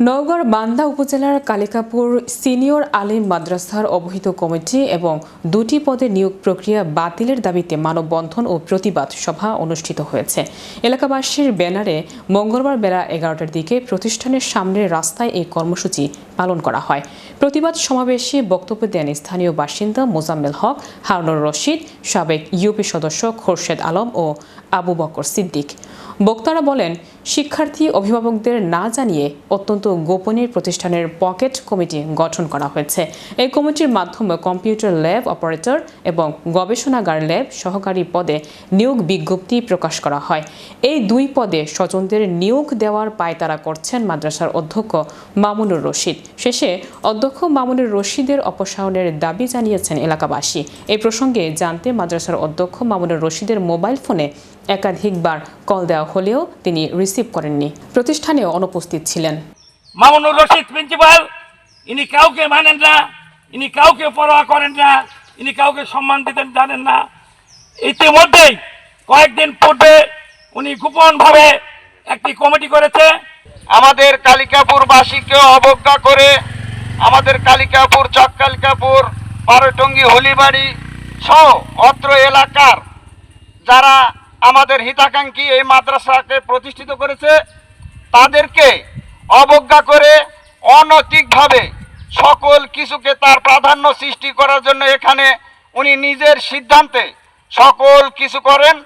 নওগাঁর বান্দা উপজেলার কালিকাপুর সিনিয়র আলিম মাদ্রাসার অবহিত কমিটি এবং দুটি পদে নিয়োগ প্রক্রিয়া বাতিলের দাবিতে মানববন্ধন ও প্রতিবাদ সভা অনুষ্ঠিত হয়েছে। এলাকাবাসীর ব্যানারে মঙ্গলবার বেলা এগারোটার দিকে প্রতিষ্ঠানের সামনের রাস্তায় এই কর্মসূচি পালন করা হয়। প্রতিবাদ সমাবেশে বক্তব্য দেন স্থানীয় বাসিন্দা মোজাম্মেল হক, হারুনুর রশিদ, সাবেক ইউপি সদস্য খোরশেদ আলম ও আবু বকর সিদ্দিক। বক্তারা বলেন শিক্ষার্থী অভিভাবকদের না জানিয়ে অত্যন্ত গোপনীয় প্রতিষ্ঠানের পকেট কমিটি গঠন করা হয়েছে। এই কমিটির মাধ্যমে কম্পিউটার ল্যাব অপারেটর এবং গবেষণাগার ল্যাব সহকারী পদে নিয়োগ বিজ্ঞপ্তি প্রকাশ করা হয়। এই দুই পদে স্বজনদের নিয়োগ দেওয়ার পায়তারা করছেন মাদ্রাসার অধ্যক্ষ মামুনুর রশিদ। শেষে অধ্যক্ষ মামুনুর রশিদের অপসারণের দাবি জানিয়েছেন এলাকাবাসী। এই প্রসঙ্গে জানতে মাদ্রাসার অধ্যক্ষ মামুনুর রশিদের মোবাইল ফোনে একাধিকবার কল দেওয়া হলেও তিনি রিসিভ করেননি। প্রতিষ্ঠানেও অনুপস্থিত ছিলেন। মামুনুর রশিদ প্রিন্সিপাল, ইনি কাউকে মানেন না, ইনি কাউকে পরোয়া করেন না, ইনি কাউকে সম্মান দিতেন, জানেন না। ইতিমধ্যেই কয়েকদিন পূর্বে উনি গোপনভাবে একটি কমিটি করেছে। আমাদের কালিকাপুরবাসীকে অবজ্ঞা করে আমাদের কালিকাপুর চক কালিকাপুর বারোটঙ্গি হলিবাড়ি সহ অত্র এলাকার যারা আমাদের হিতাকাঙ্ক্ষী এই মাদ্রাসাকে প্রতিষ্ঠিত করেছে, তাদেরকে অবজ্ঞা করে অনৈতিকভাবে সকল কিছুকে তার প্রাধান্য সৃষ্টি করার জন্য এখানে উনি নিজের সিদ্ধান্তে সকল কিছু করেন।